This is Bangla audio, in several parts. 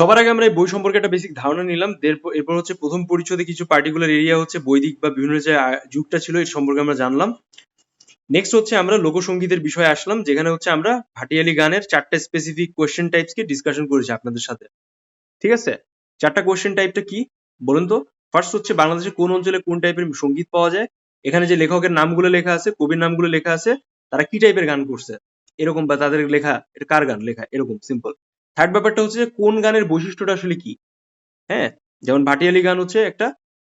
সবার আগে আমরা এই বই সম্পর্কে একটা বেসিক ধারণা নিলাম। এরপর হচ্ছে প্রথম পরিচ্ছদে কিছু পার্টিকুলার এরিয়া হচ্ছে বৈদিক বা বিভিন্ন যে যুগটা ছিল, এর সম্পর্কে আমরা জানলাম। নেক্সট হচ্ছে আমরা লোকসঙ্গীতের বিষয়ে আসলাম, যেখানে হচ্ছে আমরা ভাটিয়ালি গানের চারটে স্পেসিফিক কোয়েশ্চেন টাইপস কে ডিসকাশন করেছি আপনাদের সাথে। ঠিক আছে? চারটা কোয়েশ্চেন টাইপটা কি? বলুন তো। ফার্স্ট হচ্ছে বাংলাদেশে কোন অঞ্চলে কোন টাইপের সংগীত পাওয়া যায়? এখানে যে লেখকের নামগুলো লেখা আছে, কবির নামগুলো লেখা আছে, তারা কি টাইপের গান করছে? এরকম বা তাদের লেখা, এটা কার গান লেখা? এরকম সিম্পল থার্ড ব্যাপারটা হচ্ছে কোন গানের বৈশিষ্ট্যটা আসলে কি? হ্যাঁ যেমন ভাটিয়ালি গান হচ্ছে একটা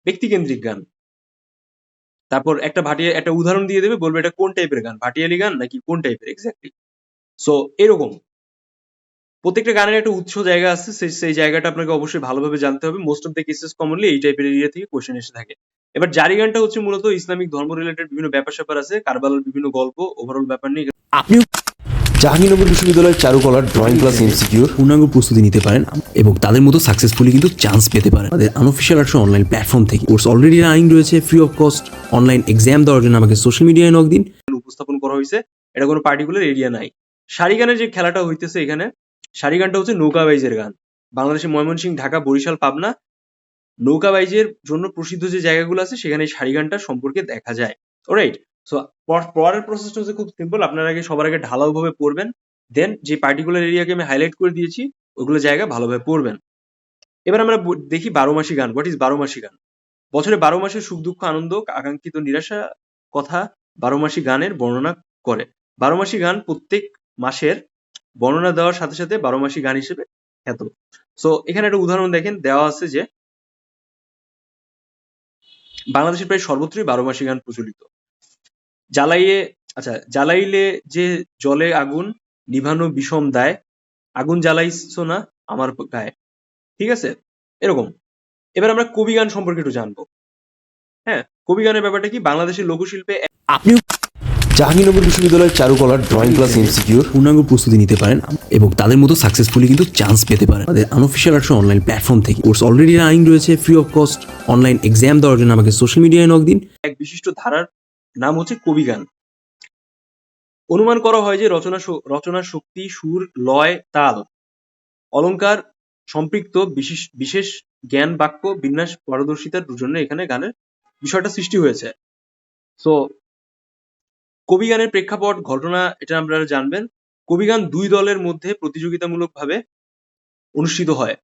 ব্যক্তিকেন্দ্রিক গান। তারপর একটা ভাটিয়া, একটা উদাহরণ দিয়ে দেবে, বলবে এটা কোন টাইপের গান? ভাটিয়ালি গান নাকি কোন টাইপের এক্স্যাক্টলি সো এরকম। প্রত্যেকটা গানের একটা উৎস জায়গা আছে, সেই সেই জায়গাটা আপনাকে অবশ্যই ভালোভাবে জানতে হবে। Most of the cases commonly এই টাইপের এরিয়া থেকে কোশ্চেন এসে থাকে। এবার জারি গানটা হচ্ছে মূলত ইসলামিক ধর্ম রিলেটেড বিভিন্ন ব্যাপার স্যাপার আছে, কারবালার বিভিন্ন গল্প ওভারঅল ব্যাপার নিয়ে। জাহাঙ্গীরনগর বিশ্ববিদ্যালয়ের চারুকলার ড্রয়িং ক্লাস এমসিকিউর পূর্ণাঙ্গ প্রস্তুতি নিতে পারেন এবং তাদের মতো সাকসেসফুলি কিন্তু চান্স পেতে পারেন। আমাদের আনঅফিসিয়াল আর্টস অনলাইন প্ল্যাটফর্ম থেকে। কোর্স অলরেডি রানিং রয়েছে free of cost online exam দেওয়ার জন্য আমাকে সোশ্যাল মিডিয়ায় নক দিন। উপস্থাপন করা হয়েছে এটা কোনো পার্টিকুলার এরিয়া নাই। সারি গানের যে খেলাটা হইতেছে এখানে সারি গানটা হচ্ছে নৌকা বাইজের গান। বাংলাদেশে ময়মনসিংহ ঢাকা বরিশাল পাবনা নৌকা বাইজের জন্য প্রসিদ্ধ যে জায়গাগুলো আছে সেখানে এই গানটা সম্পর্কে দেখা যায়। রাইট সো পরের প্রসেসটা হচ্ছে খুব সিম্পল আপনার আগে সবার আগে ঢালাও ভাবে পড়বেন। দেন যে পার্টিকুলার এরিয়াকে আমি হাইলাইট করে দিয়েছি, ওগুলো জায়গা ভালোভাবে পড়বেন। এবার আমরা দেখি বারো মাসি গান। হোয়াট ইজ বারো মাসি গান? বছরে বারো মাসের সুখ, দুঃখ, আনন্দ, আকাঙ্ক্ষিত, নিরাশা কথা বারো মাসি গানের বর্ণনা করে। বারো মাসি গান প্রত্যেক মাসের বর্ণনা দেওয়ার সাথে সাথে বারো মাসি গান হিসেবে খ্যাত। সো এখানে একটা উদাহরণ দেখেন। দেওয়া আছে যে, বাংলাদেশের প্রায় সর্বত্রই বারো মাসি গান প্রচলিত। জ্বালাইয়ে আচ্ছা জ্বালাইলে যে জলে আগুন নিভানো বিষম দায় আগুন জ্বালাইছো না আমার গায়ে। ঠিক আছে? এরকম। এবার আমরা কবি গান সম্পর্কে একটু জানব। হ্যাঁ কবি গানের ব্যাপারটা কি? বাংলাদেশের লোকশিল্পে আপনিও জাহাঙ্গীরনগর বিশ্ববিদ্যালয়ের চারুকলার ড্রয়িং ক্লাস এমসিকিউর পূর্ণাঙ্গ প্রস্তুতি নিতে পারেন এবং তাদের মতো সাকসেসফুলি কিন্তু চান্স পেতে পারেন। আমাদের আনঅফিসিয়াল আর্টস অনলাইন প্ল্যাটফর্ম থেকে কোর্স অলরেডি রানিং রয়েছে free of cost online exam দেওয়ার জন্য আমাকে সোশ্যাল মিডিয়ায় নক দিন। এক বিশিষ্ট ধারার নাম হচ্ছে কবি গান। অনুমান করা হয় যে রচনা রচনার শক্তি, সুর, লয়, তাল অলংকার সম্পৃক্ত, বিশেষ বিশেষ জ্ঞান, বাক্য, বিন্যাস পারদর্শিতার জন্য এখানে গানের বিষয়টা সৃষ্টি হয়েছে। সো কবি গানের প্রেক্ষাপট, ঘটনা এটা আপনারা জানবেন। কবি গান দুই দলের মধ্যে প্রতিযোগিতামূলকভাবে অনুষ্ঠিত হয়।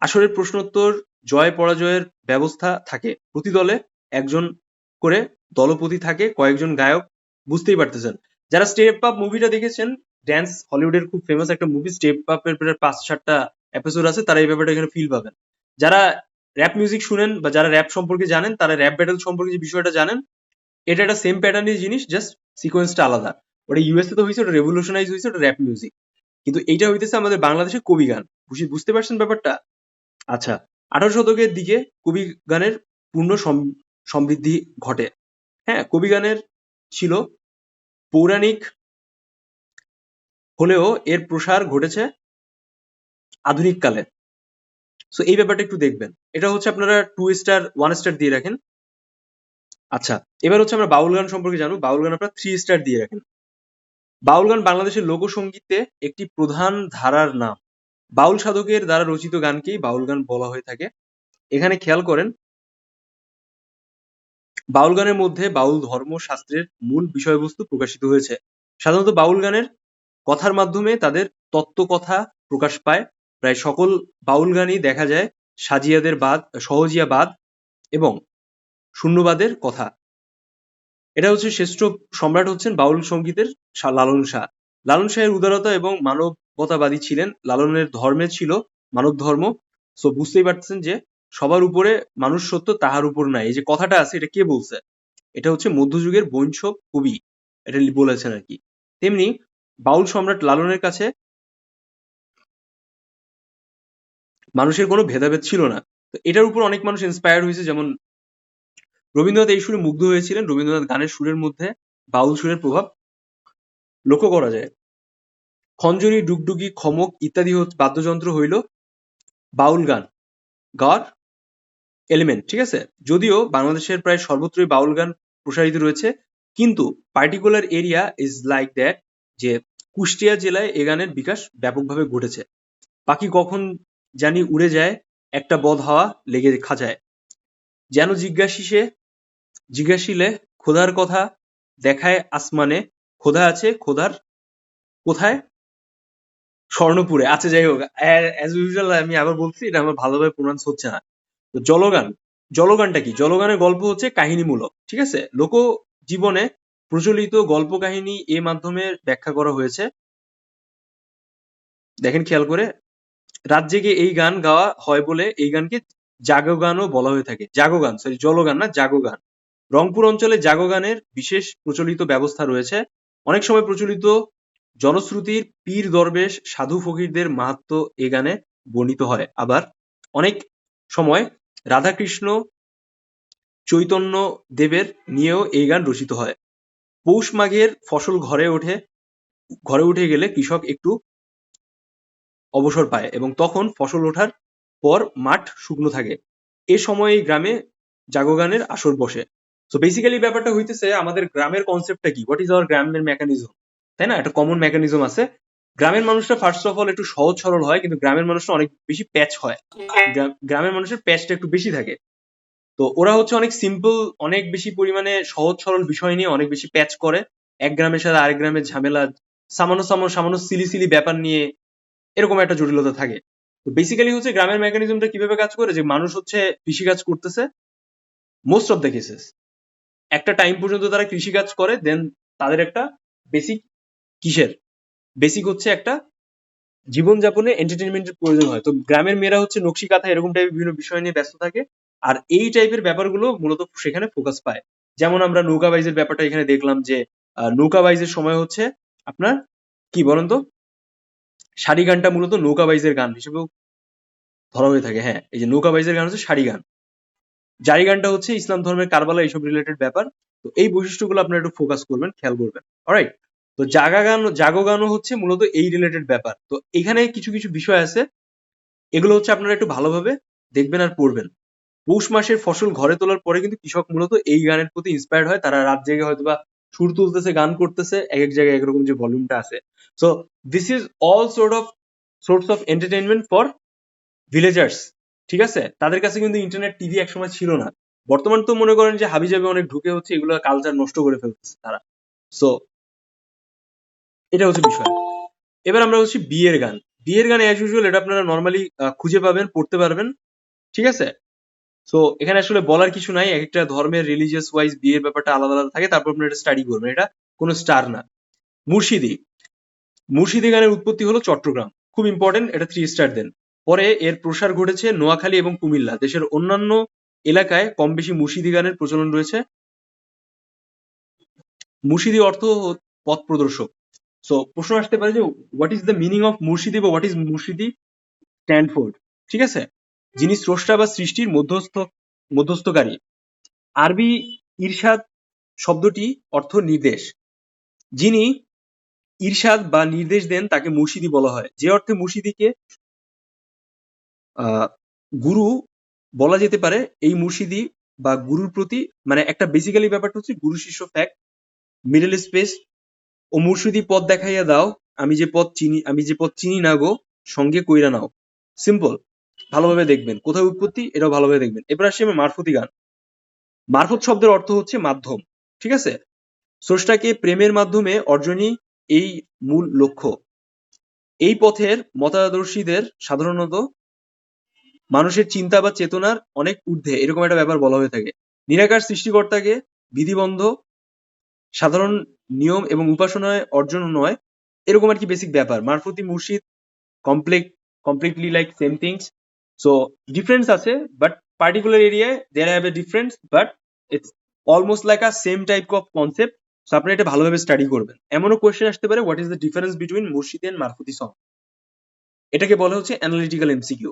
আসরের প্রশ্নোত্তর জয় পরাজয়ের ব্যবস্থা থাকে। প্রতি দলে একজন করে দলপতি থাকে, কয়েকজন গায়ক বুঝতেই পারতেছেন। যারা স্টেপ আপ মুভিটা দেখেছেন ড্যান্স হলিউডের খুব ফেমাস একটা মুভি স্টেপ আপের প্রায় পাঁচ সাতটা এপিসোড আছে, তারা এই ব্যাপারটা এখানে ফিল পাবেন। যারা র্যাপ মিউজিক শুনেন বা যারা র্যাপ সম্পর্কে জানেন, তারা র্যাপ ব্যাটেল সম্পর্কে যে বিষয়টা জানেন, এটা একটা সেম প্যাটার্নের জিনিস জাস্ট সিকোয়েন্সটা আলাদা। ওটা ইউএসএ তো হয়েছে, ওটা রেভলিউশনাইজ হয়েছে, ওটা র্যাপ মিউজিক কিন্তু এইটা হইতেছে আমাদের বাংলাদেশে কবি গান। বুঝি- বুঝতে পারছেন ব্যাপারটা? আচ্ছা আঠারো শতকের দিকে কবি গানের পূর্ণ সম- সমৃদ্ধি ঘটে। হ্যাঁ কবি গানের ছিল। পৌরাণিক হলেও এর প্রসার ঘটেছে আধুনিক কালে। সো এই ব্যাপারটা একটু দেখবেন। এটা হচ্ছে আপনারা টু স্টার ওয়ান স্টার দিয়ে রাখেন। আচ্ছা এবার হচ্ছে আমরা বাউল গান সম্পর্কে জানব। বাউল গান আপনারা থ্রি স্টার দিয়ে রাখেন। বাউল গান বাংলাদেশের লোকসঙ্গীতে একটি প্রধান ধারার নাম। বাউল সাধকের দ্বারা রচিত গানকেই বাউল গান বলা হয়ে থাকে। এখানে খেয়াল করেন বাউল গানের মধ্যে বাউল ধর্ম শাস্ত্রের মূল বিষয়বস্তু প্রকাশিত হয়েছে। সাধারণত বাউল গানের কথার মাধ্যমে তাদের তত্ত্ব কথা প্রকাশ পায়। প্রায় সকল বাউল গানই দেখা যায় সাজিয়াদের বাদ, সহজিয়া বাদ এবং শূন্যবাদের কথা। এটা হচ্ছে শ্রেষ্ঠ সম্রাট হচ্ছেন বাউল সঙ্গীতের লালন শাহ। লালন শাহের উদারতা এবং মানবতাবাদী ছিলেন। লালনের ধর্মে ছিল মানব ধর্ম সো বুঝতেই পারছেন যে সবার উপরে মানুষ সত্য, তাহার উপর নাই। এই যে কথাটা আছে, এটা কে বলছে? এটা হচ্ছে মধ্যযুগের বৈংশ কবি। এটা বলেছেন আর কি। তেমনি বাউল সম্রাট লালনের কাছে মানুষের কোনো ভেদাভেদ ছিল না। তো এটার উপর অনেক মানুষ ইন্সপায়ার হয়েছে। যেমন রবীন্দ্রনাথ এই সুরে মুগ্ধ হয়েছিলেন। রবীন্দ্রনাথ গানের সুরের মধ্যে বাউল সুরের প্রভাব লক্ষ্য করা যায়। খঞ্জনি, ডুগডুগি, খমক ইত্যাদি বাদ্যযন্ত্র হইল বাউল গান। গার এলিমেন্ট ঠিক আছে? যদিও বাংলাদেশের প্রায় সর্বত্রই বাউল গান প্রসারিত রয়েছে, কিন্তু particular area is like that যে কুষ্টিয়া জেলায় এ গানের বিকাশ ব্যাপকভাবে ঘটেছে। বাকি কখন জানি উড়ে যায়, একটা বদ হাওয়া লেগে খাঁচায়। যেন জিজ্ঞাসিসে জিজ্ঞাসিলে খোদার কথা দেখায় আসমানে, খোদা আছে, খোদার কোথায়? স্বর্ণপুরে আচ্ছা যাই হোক অ্যাজ ইউজুয়াল আমি আবার বলছি, এটা আমার ভালোভাবে প্রোনাউন্স হচ্ছে না। তো জলগান, জলগানটা কি? জলগানের গল্প হচ্ছে কাহিনীমূলক, ঠিক আছে? লোক জীবনে প্রচলিত গল্প কাহিনী এ মাধ্যমে ব্যাখ্যা করা হয়েছে। দেখেন খেয়াল করে, রাত এই গান গাওয়া হয় বলে এই গানকে জাগো গানও বলা হয়ে থাকে। জাগো গান সরি জলগান না জাগো গান রংপুর অঞ্চলে জাগো গানের বিশেষ প্রচলিত ব্যবস্থা রয়েছে। অনেক সময় প্রচলিত জনশ্রুতির পীর দরবেশ সাধু ফকিরদের মাহাত্ম এ গানে বর্ণিত হয়। আবার অনেক সময় রাধাকৃষ্ণ চৈতন্য দেবের নিয়েও এই গান রচিত হয়। পৌষ মাঘের ফসল ঘরে ওঠে, ঘরে উঠে গেলে কৃষক একটু অবসর পায় এবং তখন ফসল ওঠার পর মাঠ শুকনো থাকে। এ সময় গ্রামে জাগগানের আসর বসে। তো বেসিক্যালি ব্যাপারটা হইতেছে, আমাদের গ্রামের কনসেপ্টটা কি? হোয়াট ইজ আওয়ার গ্রামের মেকানিজম তাই না? একটা কমন মেকানিজম আছে। গ্রামের মানুষরা ফার্স্ট অফ অল একটু সহজ সরল হয়, কিন্তু গ্রামের মানুষরা অনেক বেশি প্যাচ হয়। গ্রামের মানুষের প্যাচটা একটু বেশি থাকে। তো ওরা হচ্ছে অনেক সিম্পল অনেক বেশি পরিমাণে সহজ সরল বিষয় নিয়ে অনেক বেশি প্যাচ করে। এক গ্রামের সাথে আরেক গ্রামের ঝামেলা, সামান্য সামান্য সামান্য সিলি সিলি ব্যাপার নিয়ে এরকম একটা জটিলতা থাকে। তো বেসিক্যালি হচ্ছে গ্রামের মেকানিজমটা কীভাবে কাজ করে? যে মানুষ হচ্ছে কৃষিকাজ করতেছে মোস্ট অফ দ্য কেসেস একটা টাইম পর্যন্ত তারা কৃষিকাজ করে দেন তাদের একটা বেসিক কিসের? বেসিক হচ্ছে একটা জীবনযাপনে এন্টারটেনমেন্টের প্রয়োজন হয়। তো গ্রামের মেয়েরা হচ্ছে নকশি কাঁথা এরকম টাইপের বিভিন্ন বিষয় নিয়ে ব্যস্ত থাকে আর এই টাইপের ব্যাপারগুলো মূলত সেখানে ফোকাস পায়। যেমন আমরা নৌকা বাইজের ব্যাপারটা এখানে দেখলাম যে আহ, নৌকা বাইজের সময় হচ্ছে আপনার কি বলেন তো? শাড়ি গানটা মূলত নৌকা বাইজের গান হিসেবেও ধরা হয়ে থাকে হ্যাঁ। এই যে নৌকা বাইজের গান হচ্ছে শাড়ি গান। জারি গানটা হচ্ছে ইসলাম ধর্মের কারবালা এইসব রিলেটেড ব্যাপার। তো এই বৈশিষ্ট্যগুলো আপনারা একটু ফোকাস করবেন খেয়াল করবেন। অলরাইট তো জাগা গান, জাগো গানও হচ্ছে মূলত এই রিলেটেড ব্যাপার। তো এখানে কিছু কিছু বিষয় আছে। এগুলো হচ্ছে আপনারা একটু ভালোভাবে দেখবেন আর পড়বেন। পৌষ মাসের ফসল ঘরে তোলার পরে কিন্তু কৃষক মূলত এই গানের প্রতি ইন্সপায়ার্ড হয়। তারা রাত জেগে হয়তো বা সুর তুলতেছে, গান করতেছে, এক এক জায়গায় একরকম যে ভলিউমটা আছে। So this is all sort of source of entertainment for villagers ঠিক আছে? তাদের কাছে কিন্তু ইন্টারনেট টিভি একসময় ছিল না। বর্তমান তো মনে করেন যে হাবি যাবে অনেক ঢুকে হচ্ছে, এগুলো কালচার নষ্ট করে ফেলতেছে তারা। সো এটা হচ্ছে বিষয়। এবার আমরা হচ্ছে বিয়ের গান। বিয়ের গান অ্যাজ ইউজুয়াল এটা আপনারা নর্মালি খুঁজে পাবেন, পড়তে পারবেন। ঠিক আছে? সো এখানে আসলে বলার কিছু নাই। এক একটা ধর্মের রিলিজিয়াস ওয়াইজ বিয়ের ব্যাপারটা আলাদা আলাদা থাকে। তারপর আপনি এটা স্টাডি করবেন। এটা কোনো স্টার না। মুর্শিদি। মুর্শিদি গানের উৎপত্তি হলো চট্টগ্রাম। খুব ইম্পর্টেন্ট এটা থ্রি স্টার দেন। পরে এর প্রসার ঘটেছে নোয়াখালী এবং কুমিল্লা। দেশের অন্যান্য এলাকায় কম বেশি মুর্শিদি গানের প্রচলন রয়েছে। মুর্শিদি অর্থ পথ প্রদর্শক। সো প্রশ্ন আসতে পারে যে what is the meaning of Murshidi বা হোয়াট ইজ মুর্শিদি স্ট্যান্ডফোর্ড ঠিক আছে? যিনি স্রষ্টা বা সৃষ্টির মধ্যস্থ, মধ্যস্থকারী। আরবি ইরশাদ শব্দটি অর্থ নির্দেশ। যিনি ইরশাদ বা নির্দেশ দেন তাকে মুর্শিদি বলা হয়। যে অর্থে মুর্শিদিকে গুরু বলা যেতে পারে, এই মুর্শিদি বা গুরুর প্রতি মানে একটা বেসিক্যালি ব্যাপারটা হচ্ছে গুরু শিষ্য ফ্যাক্ট মিডল স্পেস ও মুর্শিদি পথ দেখাইয়া দাও, আমি যে পথ চিনি, আমি যে পথ চিনি না গো, সঙ্গে কইরা নাও। সিম্পল ভালোভাবে দেখবেন। কোথায় উৎপত্তি, এটাও ভালোভাবে দেখবেন। এবার আসি আমি মারফতি গান। মারফত শব্দের অর্থ হচ্ছে মাধ্যম, ঠিক আছে? স্রষ্টাকে প্রেমের মাধ্যমে অর্জনই এই মূল লক্ষ্য। এই পথের মতাদর্শীদের সাধারণত মানুষের চিন্তা বা চেতনার অনেক ঊর্ধ্বে, এরকম একটা ব্যাপার বলা হয়ে থাকে। নিরাকার সৃষ্টিকর্তাকে বিধিবন্ধ সাধারণ নিয়ম এবং উপাসনায় অর্জন নয়। এরকম আর কি বেসিক ব্যাপার। Marfati Murshid complete completely like same things so difference আছে বাট পার্টিকুলার এরিয়ায় there have a difference but it's almost like a same type of concept so আপনি এটা ভালোভাবে স্টাডি করবেন। এমনও কোয়েশ্চেন আসতে পারে what is the difference between Murshid and Marfati song এটাকে বলা হচ্ছে analytical MCQ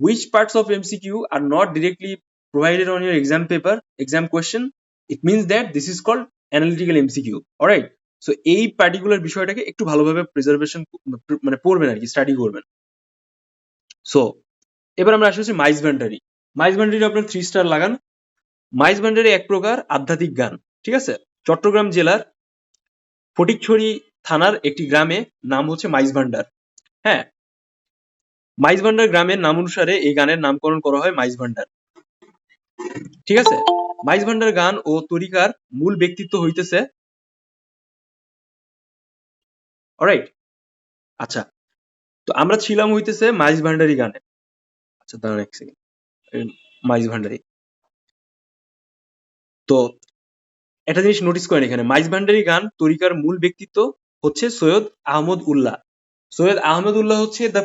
which parts of MCQ are not directly provided on your exam paper, exam question, it means that this is called analytical MCQ Alright? So, এই পার্টিকুলার বিষয়টাকে একটু ভালোভাবে প্রিজার্ভেশন মানে পড়বেন আর কি স্টাডি করবেন। সো এবার আমরা আসি হচ্ছে মাইজ ভান্ডারি মাইজ ভান্ডারি আপনার থ্রি স্টার লাগান। মাইজ ভান্ডারি এক প্রকার আধ্যাত্মিক গান ঠিক আছে? চট্টগ্রাম জেলার ফটিকছড়ি থানার একটি গ্রামে নাম হচ্ছে মাইজ ভান্ডার হ্যাঁ? মাইজ ভান্ডার গ্রামের নাম অনুসারে এই গানের নামকরণ করা হয় মাইজ ভান্ডার ঠিক আছে? মাইজ ভান্ডার গান ও তরিকার মূল ব্যক্তিত্ব হইতেছে। অলরাইট আচ্ছা তো আমরা ছিলাম হইতেছে মাইজ ভান্ডারি গানে। আচ্ছা দাঁড়ান এক সেকেন্ড মাইজ ভান্ডারি। তো একটা জিনিস নোটিস করেন এখানে, মাইজ ভান্ডারি গান তরিকার মূল ব্যক্তিত্ব হচ্ছে সৈয়দ আহমদ উল্লাহ। সৈয়দ আহমদ উল্লাহ হচ্ছে দ্য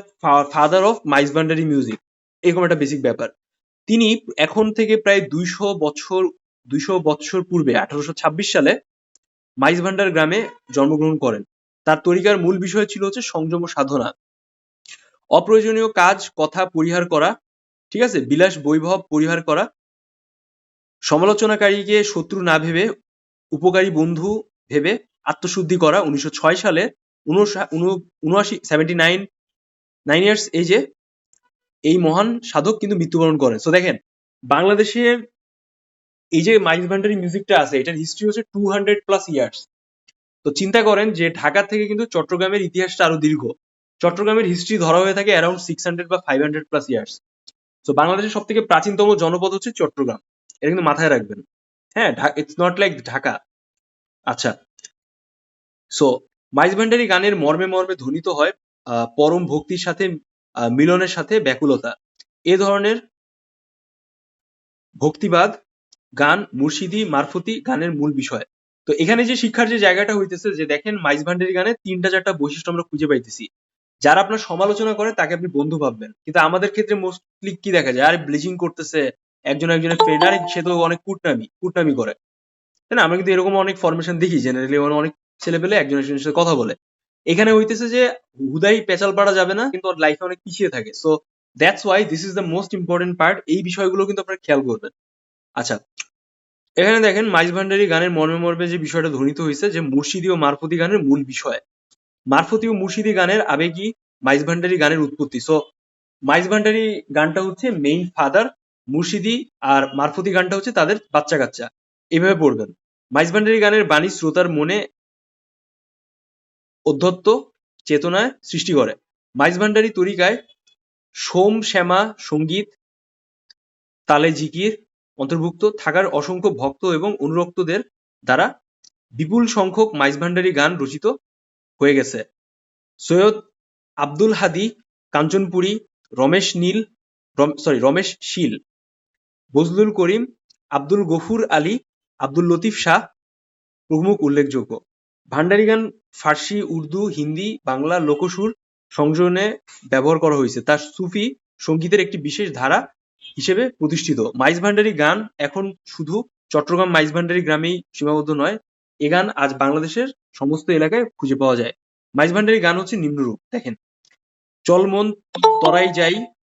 ফাদার অফ মাইজ ভান্ডারি মিউজিক এরকম একটা বেসিক ব্যাপার। তিনি এখন থেকে প্রায় দুইশো বছর দুইশো বছর পূর্বে আঠারোশো ছাব্বিশ সালে মাইজ ভান্ডার গ্রামে জন্মগ্রহণ করেন। তার তরিকার মূল বিষয় ছিল হচ্ছে সংযম ও সাধনা। অপ্রয়োজনীয় কাজ, কথা পরিহার করা, ঠিক আছে? বিলাস বৈভব পরিহার করা। সমালোচনাকারীকে শত্রু না ভেবে, উপকারী বন্ধু ভেবে আত্মশুদ্ধি করা। উনিশশো ছয় সালে উনআশি সেভেন্টি নাইন নাইন ইয়ার্স এজে এই মহান সাধক কিন্তু মৃত্যুবরণ করেন সো দেখেন, বাংলাদেশে এই যে মাইজ ভান্ডারি মিউজিকটা আছে, এটার হিস্ট্রি হচ্ছে টু হান্ড্রেড প্লাস ইয়ার্স তো চিন্তা করেন যে ঢাকা থেকে কিন্তু চট্টগ্রামের ইতিহাসটা আরও দীর্ঘ। চট্টগ্রামের হিস্ট্রি ধরা হয়ে থাকে অ্যারাউন্ড সিক্স হান্ড্রেড বা ফাইভ হান্ড্রেড প্লাস ইয়ার্স তো বাংলাদেশের সব থেকে প্রাচীনতম জনপদ হচ্ছে চট্টগ্রাম। এটা কিন্তু মাথায় রাখবেন। হ্যাঁ ইটস নট লাইক ঢাকা। আচ্ছা। সো মাইজ ভান্ডারি গানের মর্মে মর্মে ধ্বনিত হয় পরম ভক্তির সাথে মিলনের সাথে ব্যাকুলতা। এ ধরনের ভক্তিবাদ, গান, মুর্শিদি, মারফতি গানের মূল বিষয়। তো এখানে যে শিক্ষার যে জায়গাটা হইতেছে, যে দেখেন মাইজ ভান্ডারি গানে তিনটা চারটা বৈশিষ্ট্য আমরা খুঁজে পাইতেছি। যারা আপনার সমালোচনা করে, তাকে আপনি বন্ধু ভাববেন। কিন্তু আমাদের ক্ষেত্রে মোস্টলি কি দেখা যায়? আর ব্লিচিং করতেছে, একজন একজনের ফ্রেন্ড আরে সে তো অনেক কুটনামি কুটনামি করে। তাই না? আমরা কিন্তু এরকম অনেক ফরমেশন দেখি জেনারেলি অনেক ছেলে পেলে একজন একজনের সাথে কথা বলে। এখানে হইতেছে যে হুদাই পেঁচাল পাড়া যাবে না, কিন্তু ওর লাইফে অনেক পিছিয়ে থাকে। So that's why this is the most important part এই বিষয়গুলো কিন্তু আপনারা খেয়াল করবেন। আচ্ছা এখানে দেখেন মাইজ ভান্ডারি গানের মর্মে মর্মে যে বিষয়টা ধ্বনিত হয়েছে যে মুর্শিদি ও মারফতি গানের মূল বিষয়। মারফতি ও মুর্শিদি গানের আবেগী মাইজ ভান্ডারি গানের উৎপত্তি। সো মাইজ ভান্ডারি গানটা হচ্ছে মেইন ফাদার মুর্শিদি আর মারফতি গানটা হচ্ছে তাদের বাচ্চা কাচ্চা এইভাবে পড়বেন। মাইজ ভান্ডারি গানের বাণী শ্রোতার মনে অধ্যত্ত চেতনায় সৃষ্টি করে। মাইজ ভান্ডারি তরিকায় সোম শ্যামা সংগীত, তালে জিকির অন্তর্ভুক্ত থাকার অসংখ্য ভক্ত এবং অনুরক্তদের দ্বারা বিপুল সংখ্যক মাইজ ভান্ডারি গান রচিত হয়ে গেছে। সৈয়দ আব্দুল হাদি, কাঞ্চনপুরী, রমেশ নীল সরি রমেশ শীল, বজলুল করিম, আব্দুল গফুর আলী, আব্দুল লতিফ শাহ প্রমুখ উল্লেখযোগ্য। ভান্ডারি গান ফার্সি, উর্দু, হিন্দি, বাংলা লোকসুর সংযোজনে ব্যবহার করা হয়েছে। তার সুফি সঙ্গীতের একটি বিশেষ ধারা হিসেবে প্রতিষ্ঠিত। মাইজ ভান্ডারি গান এখন শুধু চট্টগ্রাম মাইজ ভান্ডারি গ্রামেই সীমাবদ্ধ নয়, এ গান আজ বাংলাদেশের সমস্ত এলাকায় খুঁজে পাওয়া যায়। মাইজ ভান্ডারি গান হচ্ছে নিম্নরূপ। দেখেন চলমন তরাই যাই,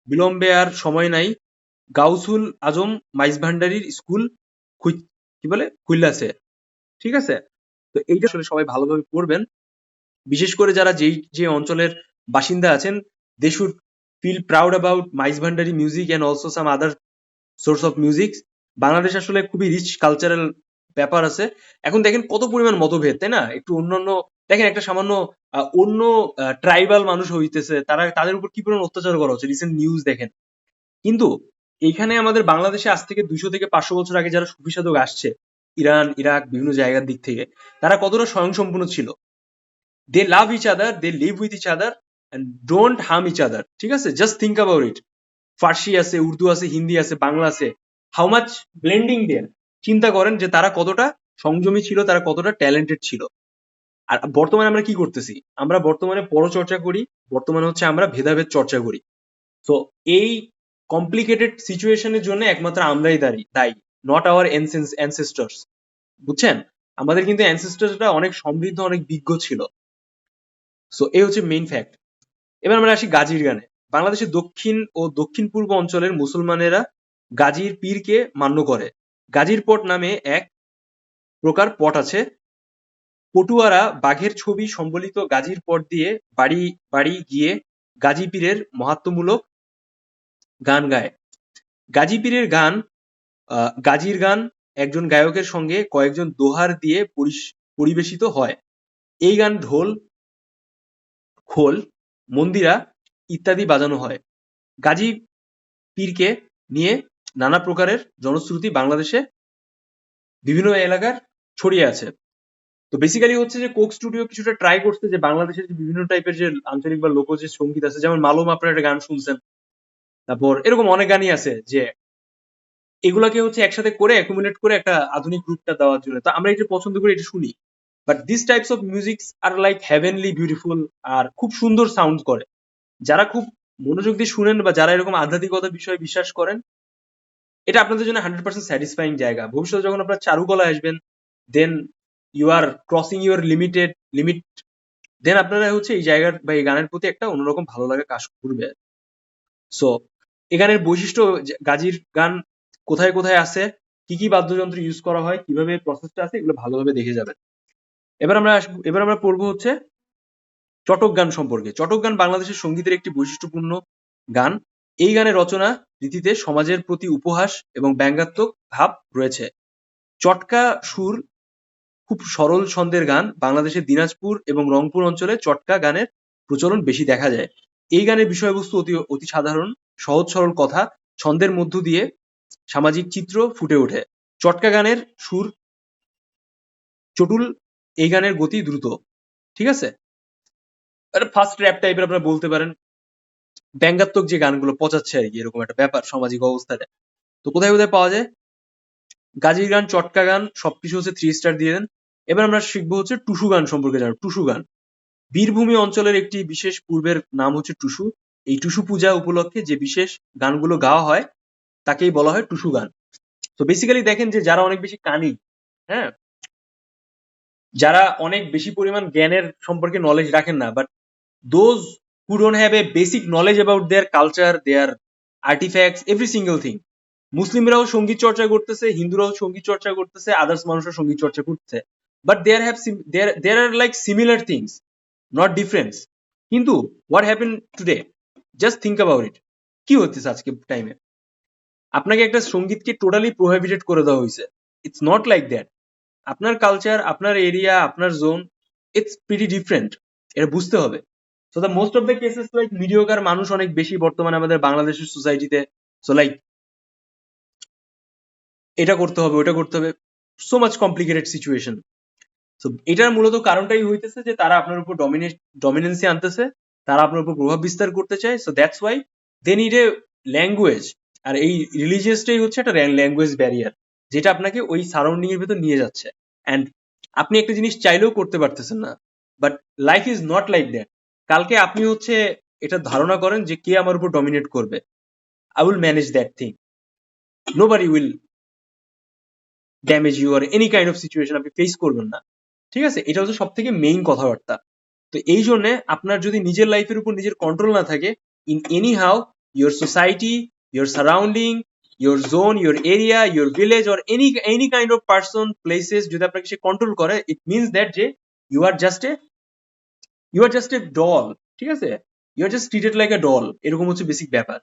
বিলম্বে আর সময় নাই, গাউসুল আজম মাইজ ভান্ডারির স্কুল কি বলে? খুললাছে ঠিক আছে? তো এইটা আসলে সবাই ভালোভাবে পড়বেন। বিশেষ করে যারা যেই, যে অঞ্চলের বাসিন্দা আছেন they should feel proud about Maij Bhandari music and also some other source of music Bangladesh আসলে খুবই রিচ কালচারাল ব্যাপার আছে। এখন দেখেন কত পরিমাণ মতভেদ, তাই না? একটু অন্যান্য, দেখেন একটা সামান্য অন্য ট্রাইবাল মানুষ হইতেছে, তারা, তাদের উপর কি পরিমাণ অত্যাচার করা হচ্ছে? রিসেন্ট নিউজ দেখেন। কিন্তু এখানে আমাদের বাংলাদেশে আজ থেকে দুইশো থেকে পাঁচশো বছর আগে যারা সুফি সাধক আসছে ইরান, ইরাক, বিভিন্ন জায়গার দিক থেকে, তারা কতটা স্বয়ংসম্পূর্ণ ছিল? They love each other they live with each other and don't harm each other ঠিক আছে? Just think about it Farsi আছে উর্দু আছে হিন্দি আছে বাংলা আছে হাউ মাচ ব্লেন্ডিং দেয়ার চিন্তা করেন যে তারা কতটা সংযমী ছিল, তারা কতটা ট্যালেন্টেড ছিল। আর বর্তমানে আমরা কি করতেছি? আমরা বর্তমানে পরচর্চা করি, বর্তমানে হচ্ছে আমরা ভেদাভেদ চর্চা করি। তো এই কমপ্লিকেটেড সিচুয়েশনের জন্য একমাত্র আমরাই দায়ী দায়ী। নট আওয়ার অ্যানসেস্টার্স বুঝছেন? আমাদের কিন্তু অ্যানসেস্টার্সরা অনেক সমৃদ্ধ, অনেক বিজ্ঞ ছিল। সো এই হচ্ছে মেইন ফ্যাক্ট এবার আমরা আসি গাজীর গানে। বাংলাদেশের দক্ষিণ ও দক্ষিণ পূর্ব অঞ্চলের মুসলমানেরা গাজীর পীরকে মান্য করে। গাজীর পট নামে এক প্রকার পট আছে। পটুয়ারা বাঘের ছবি সম্বলিত গাজীর পট দিয়ে বাড়ি বাড়ি গিয়ে গাজী পীরের মহাত্মমূলক গান গায়। গাজী পীরের গান গাজীর গান একজন গায়কের সঙ্গে কয়েকজন দোহার দিয়ে পরিবেশিত হয়। এই গান ঢোল, খোল, মন্দিরা ইত্যাদি বাজানো হয়। গাজী পীরকে নিয়ে নানা প্রকারের জনশ্রুতি বাংলাদেশে বিভিন্ন এলাকার ছড়িয়ে আছে। তো বেসিক্যালি হচ্ছে যে কোক স্টুডিও কিছুটা ট্রাই করছে যে বাংলাদেশের যে বিভিন্ন টাইপের যে আঞ্চলিক বা লোক যে সংগীত আছে, যেমন মালুম আপনার একটা গান শুনছেন, তারপর এরকম অনেক গানই আছে যে এগুলাকে হচ্ছে একসাথে করে অ্যাকুমুলেট করে একটা আধুনিক রূপটা দেওয়ার জন্য। তো আমরা এটা পছন্দ করি, এটা শুনি। But this types of music are like heavenly beautiful আর খুব সুন্দর সাউন্ড করে। যারা খুব মনোযোগ দিয়ে শুনেন বা যারা এরকম আধ্যাত্মিকতা বিষয়ে বিশ্বাস করেন, এটা আপনাদের জন্য হান্ড্রেড পার্সেন্ট স্যাটিসফাইং জায়গা। ভবিষ্যতে যখন আপনার চারুকলা আসবেন then you are crossing your limited limit then আপনারা হচ্ছে এই জায়গার বা এই গানের প্রতি একটা অন্যরকম ভালো লাগা কাজ করবে। সো এই গানের বৈশিষ্ট্য, গাজির গান কোথায় কোথায় আছে, কি কি বাদ্যযন্ত্র ইউজ করা হয়, কীভাবে প্রসেসটা আছে, এগুলো ভালোভাবে দেখে যাবেন। এবার আমরা এবার আমরা পড়ব হচ্ছে চটক গান সম্পর্কে। চটক গান বাংলাদেশের সঙ্গীতের একটি বৈশিষ্ট্যপূর্ণ গান। এই গানের রচনা রীতিতে সমাজের প্রতি উপহাস এবং ব্যঙ্গাত্মক ভাব রয়েছে। চটকা সুর খুব সরল ছন্দের গান। বাংলাদেশের দিনাজপুর এবং রংপুর অঞ্চলে চটকা গানের প্রচলন বেশি দেখা যায়। এই গানের বিষয়বস্তু অতি অতি সাধারণ, সহজ সরল কথা। ছন্দের মধ্য দিয়ে সামাজিক চিত্র ফুটে ওঠে। চটকা গানের সুর চটুল, এই গানের গতি দ্রুত, ঠিক আছে? ফার্স্ট র্যাপ টাইপের আপনারা বলতে পারেন। ব্যঙ্গাত্মক যে গানগুলো পচাচ্ছে আর কি, এরকম একটা ব্যাপার সামাজিক অবস্থাটা তো কোথায় কোথায় পাওয়া যায়? গাজির গান, চটকা গান, সবকিছু হচ্ছে থ্রি স্টার দিয়ে দেন। এবার আমরা শিখব হচ্ছে টুসু গান সম্পর্কে জানো টুসু গান। বীরভূমি অঞ্চলের একটি বিশেষ পূর্বের নাম হচ্ছে টুসু। এই টুসু পূজা উপলক্ষে যে বিশেষ গানগুলো গাওয়া হয় তাকেই বলা হয় টুসু গান। তো বেসিক্যালি দেখেন যে যারা অনেক বেশি কানি হ্যাঁ? যারা অনেক বেশি পরিমাণ জ্ঞানের সম্পর্কে নলেজ রাখেন না but those who don't have a basic knowledge about their culture their artifacts every single thing মুসলিমরাও সংগীত চর্চা করতেছে, হিন্দুরাও সংগীত চর্চা করতেছে আদার্স মানুষও সংগীত চর্চা করতেছে। But there have there are like similar things not difference কিন্তু what happen today just think about it কি হচ্ছে আজকে টাইমে আপনাকে একটা সঙ্গীতকে টোটালি প্রোহিবিটেড করে দেওয়া হয়েছে। ইটস নট লাইক দ্যাট আপনার কালচার আপনার এরিয়া আপনার জোন ইটস প্রিটি ডিফারেন্ট এটা বুঝতে হবে। So the most of the cases like mediocre মানুষ অনেক বেশি বর্তমানে আমাদের বাংলাদেশের সোসাইটিতে সো লাইক এটা করতে হবে ওটা করতে হবে। সো মাচ কমপ্লিকেটেড সিচুয়েশন তো এটার মূলত কারণটাই হইতেছে যে তারা আপনার উপর ডমিনেট ডমিনেন্সি আনতেছে। তারা আপনার উপর প্রভাব বিস্তার করতে চায়। So that's why they need a language আর এই রিলিজিয়াসটাই হচ্ছে একটা ল্যাঙ্গুয়েজ ব্যারিয়ার যেটা আপনাকে ওই সারাউন্ডিং এর ভেতর নিয়ে যাচ্ছে। অ্যান্ড আপনি একটা জিনিস চাইলেও করতে পারতেছেন না but life is not like that কালকে আপনি হচ্ছে এটা ধারণা করেন যে কে আমার উপর ডমিনেট করবে। I will manage that thing nobody will damage you or any kind of situation আপনি ফেস করবেন না। ঠিক আছে? এটা হচ্ছে সব থেকে মেইন কথাবার্তা। তো এই জন্য আপনার যদি নিজের লাইফের উপর নিজের কন্ট্রোল না থাকে in any how your society your surrounding your zone your area your village or any any kind of person places যদি আপনাকে সে কন্ট্রোল করে ইট মিনস দ্যাট যে you are just a you are just a doll ঠিক আছে? You are just treated like a doll এরকম হচ্ছে বেসিক ব্যাপার।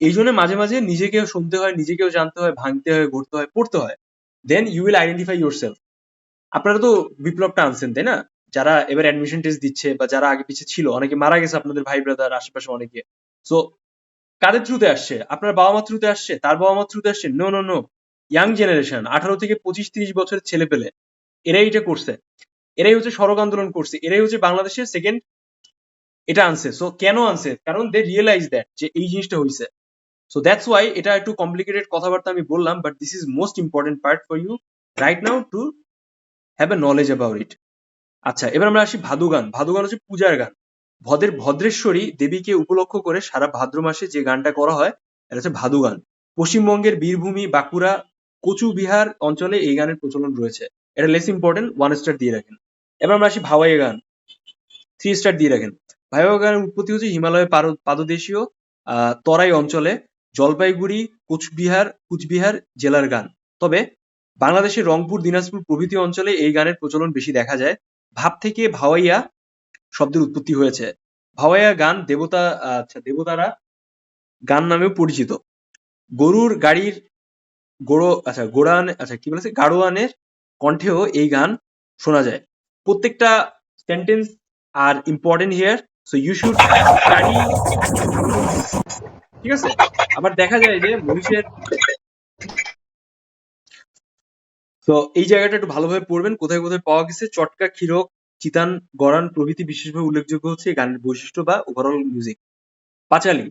এই জন্য মাঝে মাঝে নিজেকেও শুনতে হয়, নিজেকেও জানতে হয়, ভাঙতে হয় গড়তে হয়, পড়তে হয়। Then you will identify yourself আপনারা তো বিপ্লবটা আনছেন, তাই না? যারা এবার অ্যাডমিশন টেস্ট দিচ্ছে বা যারা আগে পিছিয়ে ছিল, অনেকে মারা গেছে আপনাদের ভাই ব্রাদার আশেপাশে অনেকে। সো কাদের থ্রুতে আসছে? আপনার বাবা মা থ্রুতে আসছে? তার বাবা মা থ্রুতে আসছে? No no no young generation আঠারো থেকে পঁচিশ, তিরিশ বছরের ছেলে পেলে। এরাই এটা করছে। এরাই হচ্ছে সড়ক আন্দোলন করছে। এরাই হচ্ছে বাংলাদেশের সেকেন্ড এটা আনছে। সো কেন আনছে? কারণ দে রিয়েলাইজ দ্যাট যে এই জিনিসটা হয়েছে সো দ্যাটস ওয়াই এটা একটু কমপ্লিকেটেড কথাবার্তা আমি বললাম but this is most important part for you right now to have a knowledge about it আচ্ছা এবার আমরা আসি ভাদু গান। ভাদু গান হচ্ছে পূজার গান। ভদের ভদ্রেশ্বরী দেবীকে উপলক্ষ করে সারা ভাদ্র মাসে যে গানটা করা হয় এটা হচ্ছে ভাদু গান। পশ্চিমবঙ্গের বীরভূমি বাঁকুড়া কোচুবিহার অঞ্চলে এই গানের প্রচলন রয়েছে। এটা লেস ইম্পর্টেন্ট ওয়ান স্টার দিয়ে রাখেন। এবার আমরা আসি ভাওয়াই গান। থ্রি স্টার দিয়ে রাখেন। ভাওয়াই গানের উৎপত্তি হচ্ছে হিমালয়ের পাদদেশীয় আহ, তরাই অঞ্চলে জলপাইগুড়ি কোচবিহার কুচবিহার জেলার গান। তবে বাংলাদেশের রংপুর দিনাজপুর প্রভৃতি অঞ্চলে এই গানের প্রচলন বেশি দেখা যায়। ভাব থেকে ভাওয়াইয়া শব্দের উৎপত্তি হয়েছে। ভাওয়াইয়া গান দেবতা আচ্ছা দেবতারা গান নামেও পরিচিত। গরুর গাড়ির গোড়ো আচ্ছা গোড়ান আচ্ছা কি বলেছে? গাড়োয়ানের কণ্ঠেও এই গান শোনা যায়। প্রত্যেকটা sentence are important here so you should ঠিক আছে? আবার দেখা যায় যে মহিষের তো এই জায়গাটা একটু ভালোভাবে পড়বেন। কোথায় কোথায় পাওয়া গেছে? চটকা, ক্ষীরক চিতান গরান প্রভৃতি বিশেষভাবে উল্লেখযোগ্য হচ্ছে গানের বৈশিষ্ট্য বা ওভারঅল মিউজিক পাঁচালী।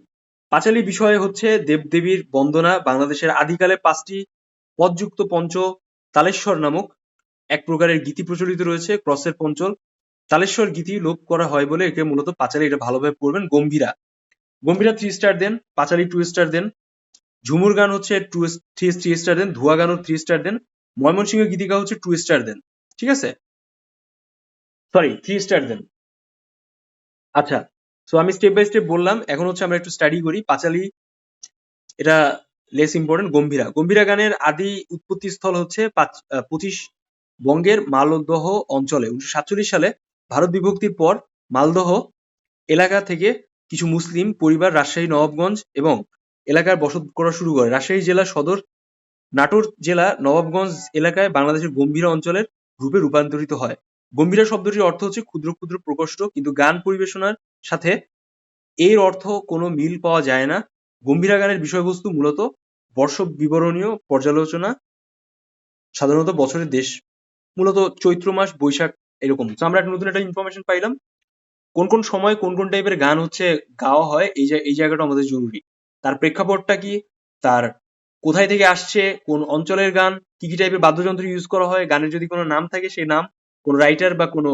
পাঁচালী বিষয়ে হচ্ছে দেবদেবীর বন্দনা, বাংলাদেশের আদিকালে পাঁচটি পদযুক্ত পঞ্চ তালেশ্বর নামক এক প্রকারের গীতি প্রচলিত রয়েছে, ক্রসের পঞ্চল। তালেশ্বর গীতি লোপ করা হয় বলে একে মূলত পাঁচালী এটা ভালোভাবে পড়বেন, গম্ভীরা। গম্ভীরা থ্রি স্টার দেন, পাঁচালী টু স্টার দেন, ঝুমুর গান হচ্ছে টু থ্রি থ্রি স্টার দেন, ধোয়া গানও থ্রি স্টার দেন, ময়মনসিংহ গীতিকা হচ্ছে টু স্টার দেন, ঠিক আছে? সরি থ্রি স্টার দেন আচ্ছা সো আমি স্টেপ বাই স্টেপ বললাম, এখন হচ্ছে আমরা একটু স্টাডি করি। পাঁচালী, এটা লেস ইম্পর্টেন্ট গম্ভীরা। গম্ভীরা গানের আদি উৎপত্তি স্থল হচ্ছে পঁচিশ বঙ্গের মালদহ অঞ্চলে। উনিশশো সাতচল্লিশ সালে ভারত বিভক্তির পর মালদহ এলাকা থেকে কিছু মুসলিম পরিবার রাজশাহী, নবাবগঞ্জ এবং এলাকার বসত করা শুরু করে। রাজশাহী জেলা সদর, নাটোর জেলা, নবাবগঞ্জ এলাকায় বাংলাদেশের গম্ভীরা অঞ্চলের রূপে রূপান্তরিত হয়। গম্ভীরা শব্দটির অর্থ হচ্ছে ক্ষুদ্র ক্ষুদ্র প্রকোষ্ঠ কিন্তু গান পরিবেশনার সাথে এর অর্থ কোনো মিল পাওয়া যায় না। গম্ভীরা গানের বিষয়বস্তু মূলত বর্ষ বিবরণীয় পর্যালোচনা, সাধারণত বছরের দেশ, মূলত চৈত্র মাস, বৈশাখ, এরকম। তো আমরা একটা নতুন একটা ইনফরমেশন পাইলাম, কোন কোন সময় কোন কোন টাইপের গান হচ্ছে গাওয়া হয়, এই এই জায়গাটা আমাদের জরুরি। তার প্রেক্ষাপটটা কি? তার কোথায় থেকে আসছে, কোন অঞ্চলের গান, কি কি টাইপের বাদ্যযন্ত্র ইউজ করা হয়, গানের যদি কোনো নাম থাকে সেই নাম কোন রাইটার বা কোনো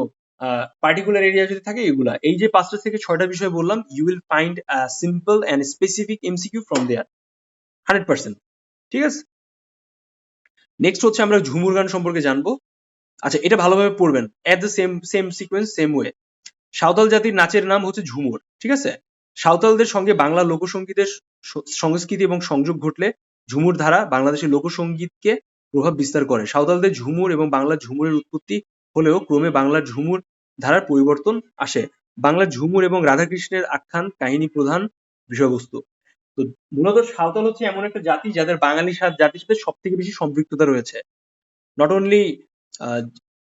পার্টিকুলার এরিয়া যদি থাকে এগুলা। এই যে পাঁচটা থেকে ছয়টা বিষয় বললাম you will find simple and specific MCQ from there hundred percent ঠিক আছে? নেক্সট হচ্ছে আমরা ঝুমুর গান সম্পর্কে জানব। আচ্ছা এটা ভালোভাবে পড়বেন। At the same same sequence same way Santal জাতির নাচের নাম হচ্ছে ঝুমুর, ঠিক আছে? সাঁওতালদের সঙ্গে বাংলা লোকসঙ্গীতের সংস্কৃতি এবং সংযোগ ঘটলে ঝুমুর ধারা বাংলাদেশের লোকসঙ্গীতকে প্রভাব বিস্তার করে। সাঁওতালদের ঝুমুর এবং বাংলার ঝুমুরের উৎপত্তি হলেও ক্রমে বাংলার ঝুমুর ধারার পরিবর্তন আসে। বাংলার ঝুমুর এবং রাধাকৃষ্ণের আখ্যান, কাহিনী প্রধান বিষয়বস্তু। তো মূলত সাঁওতাল হচ্ছে এমন একটা জাতি যাদের বাঙালি জাতির সাথে সব থেকে বেশি সম্পৃক্ততা রয়েছে। Not only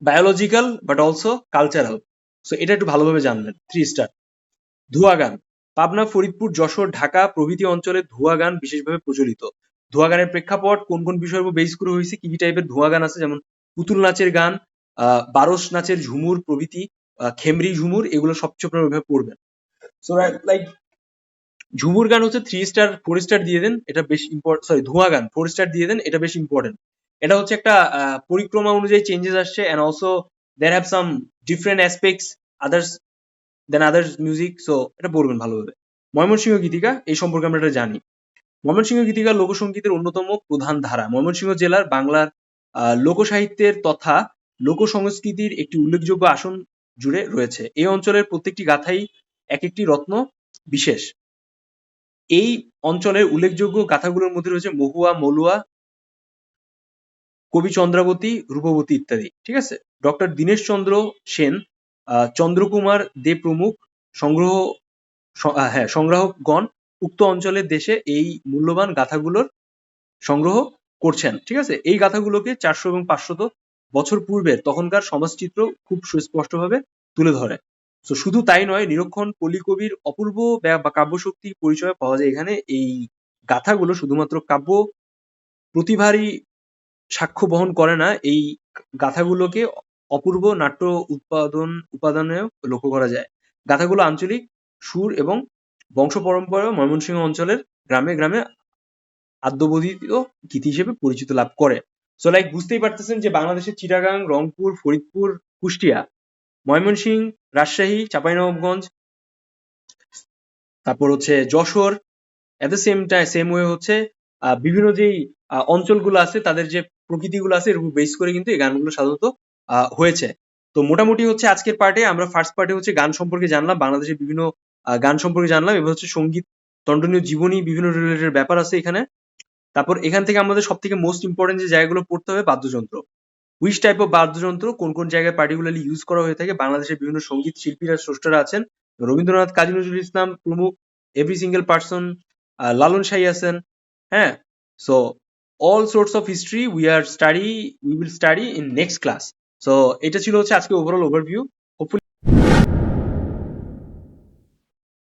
biological but also cultural so এটা একটু ভালোভাবে জানবেন। থ্রি স্টার ধোয়া গান পাবনা, ফরিদপুর, যশোর, ঢাকা প্রভৃতি অঞ্চলে ধোয়া গান বিশেষভাবে প্রচলিত। ধোয়া গানের প্রেক্ষাপট কোন কোন বিষয়ের উপর বেস করে হয়েছে, কি কি টাইপের ধোয়া গান আছে? যেমন পুতুল নাচের গান বারস নাচের ঝুমুর, প্রভৃতি খেমরি ঝুমুর, এগুলো সবচেয়ে আপনারা ওইভাবে পড়বেন সো লাইক ঝুমুর গান হচ্ছে থ্রি স্টার ফোর স্টার দিয়ে দেন, এটা বেশ ইম্পর্টেন্ট সরি ধোঁয়া গান ফোর স্টার দিয়ে দেন, এটা বেশ ইম্পর্টেন্ট এটা হচ্ছে একটা পরিক্রমা অনুযায়ী চেঞ্জেস আসছে and also there have some different aspects others than others music so এটা পড়বেন ভালোভাবে। ময়মনসিংহ গীতিকা, এই সম্পর্কে আমরা এটা জানি। ময়মনসিংহ গীতিকা লোকসঙ্গীতের অন্যতম প্রধান ধারা। ময়মনসিংহ জেলার বাংলার লোকসাহিত্যের তথা লোক সংস্কৃতির একটি উল্লেখযোগ্য আসন জুড়ে রয়েছে। এই অঞ্চলের প্রত্যেকটি গাথাই এক একটি রত্ন বিশেষ। এই অঞ্চলের উল্লেখযোগ্য গাথাগুলোর মধ্যে রয়েছে মহুয়া, মলুয়া, কবি চন্দ্রাবতী, রূপবতী ইত্যাদি। ঠিক আছে? ডক্টর দীনেশ চন্দ্র সেন চন্দ্রকুমার দে প্রমুখ সংগ্রহ হ্যাঁ সংগ্রাহকগণ উক্ত অঞ্চলের দেশে এই মূল্যবান গাথাগুলোর সংগ্রহ করছেন। ঠিক আছে? এই গাথাগুলোকে চারশো এবং পাঁচশত বছর পূর্বের তখনকার সমাজচিত্র খুব সুস্পষ্টভাবে তুলে ধরে। তো শুধু তাই নয়, নিরক্ষণ পল্লী কবির অপূর্ব কাব্যশক্তি পরিচয় পাওয়া যায় এখানে। এই গাথাগুলো শুধুমাত্র কাব্য প্রতিভারই সাক্ষ্য বহন করে না, এই গাথাগুলোকে অপূর্ব নাট্য উৎপাদন, উপাদানেও লক্ষ্য করা যায়। গাথাগুলো আঞ্চলিক, সুর এবং বংশ পরম্পরা ময়মনসিংহ অঞ্চলের গ্রামে গ্রামে আদ্যবোধিত গীতি হিসেবে পরিচিত লাভ করে। সো লাইক বুঝতেই পারতেছেন যে বাংলাদেশের চিটাগাং, রংপুর, ফরিদপুর, কুষ্টিয়া ময়মনসিংহ রাজশাহী, চাঁপাইনবাবগঞ্জ, তারপর হচ্ছে Jessore at the same time same way হচ্ছে বিভিন্ন যেই অঞ্চলগুলো আছে, তাদের যে প্রকৃতিগুলো আছে এর উপর বেস করে কিন্তু এই গানগুলো সাধারণত হয়েছে। তো মোটামুটি হচ্ছে আজকের পার্টে আমরা ফার্স্ট পার্টে হচ্ছে গান সম্পর্কে জানলাম, বাংলাদেশের বিভিন্ন গান সম্পর্কে জানলাম, এবার হচ্ছে সংগীত, দণ্ডনীয় জীবনী, বিভিন্ন রিলেটেড ব্যাপার আছে এখানে। তারপর এখান থেকে আমাদের সব থেকে মোস্ট ইম্পর্টেন্ট যে জায়গাগুলো পড়তে হবে বাদ্যযন্ত্র। উইচ টাইপ অফ বাদ্যযন্ত্র, কোন কোন জায়গায় পার্টিকুলারলি ইউজ করা হয়ে থাকে, বাংলাদেশের বিভিন্ন সংগীত শিল্পীরা, স্রষ্টারা আছেন। রবীন্দ্রনাথ, কাজী নজরুল ইসলাম, প্রমুখ every single person Lalon Shahi আছেন হ্যাঁ? So all sorts of history we are study we will study in next class so এটা ছিল হচ্ছে আজকে ওভারঅল ওভারভিউ